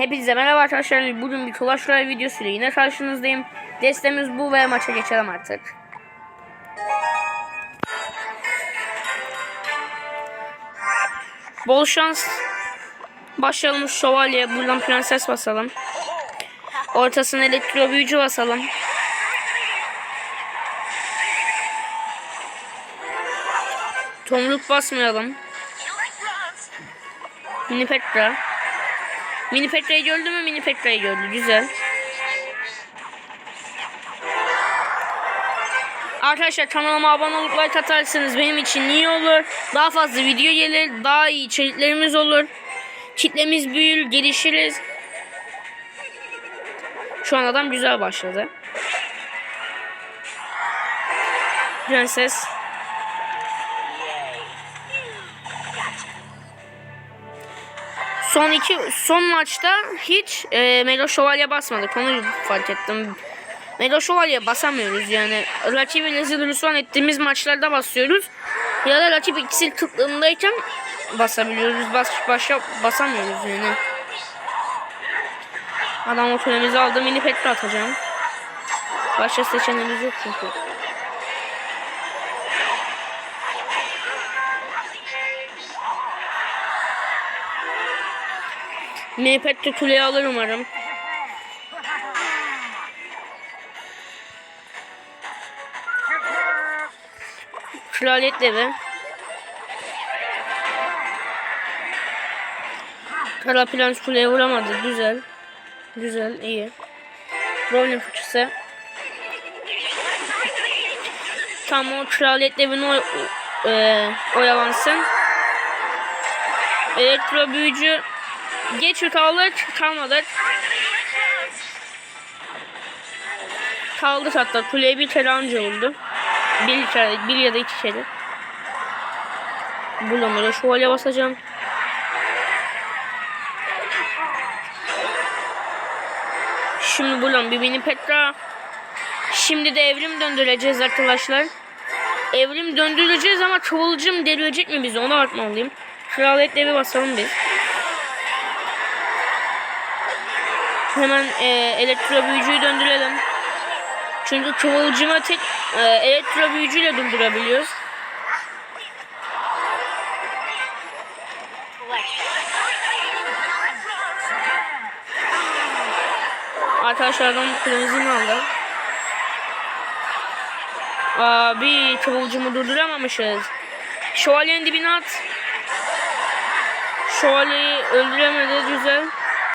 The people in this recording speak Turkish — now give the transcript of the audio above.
Hepinize merhaba arkadaşlar. Bugün bir Clash Royale videosuyla yine karşınızdayım. Destemiz bu ve maça geçelim artık. Bol şans. Başlayalım şövalye. Buradan prenses basalım. Ortasına elektro büyücü basalım. Tomruk basmayalım. Mini Petra. Mini Petra'yı gördü mü? Mini Petra'yı gördü. Güzel. Arkadaşlar kanalıma abone olup like atarsanız benim için iyi olur. Daha fazla video gelir. Daha iyi içeriklerimiz olur. Kitlemiz büyür. Gelişiriz. Şu an adam güzel başladı. Prenses. Son iki son maçta hiç e, Mega Şövalye basmadık. Onu fark ettim. Mega Şövalye basamıyoruz yani. Rakibi rezil rüsvan ettiğimiz maçlarda basıyoruz. Ya da rakip ikisi kıtlığındayken basabiliyoruz. Bas, başa basamıyoruz yani. Adam o aldı. Mini petra atacağım. Başka seçeneğimiz yok çünkü. Petra kuleyi alır umarım. Kraliyet devi. Kara Prens kuleye vuramadı. Güzel. Güzel, iyi. Rowling fıçısı. Tam o kraliyet devini oy, e, oyalansın. Elektro büyücü geç yut alır kalmadı. Kaldı hatta kuleye bir kere anca vurdu. Bir, kere, bir ya da iki kere. Bulamıyor. Şövalye basacağım. Şimdi bulan bir mini Petra. Şimdi de evrim döndüreceğiz arkadaşlar. Evrim döndüreceğiz ama kıvılcım delirecek mi bizi onu artmalıyım. Kraliyet devi basalım biz. Hemen e, elektro büyücüyü döndürelim. Çünkü kıvılcıma tek e, elektro büyücüyle durdurabiliyoruz. Arkadaşlardan kırmızını aldı. Aa, bir kıvılcımı durduramamışız. Şövalyenin dibine at. Şövalyeyi öldüremedi güzel.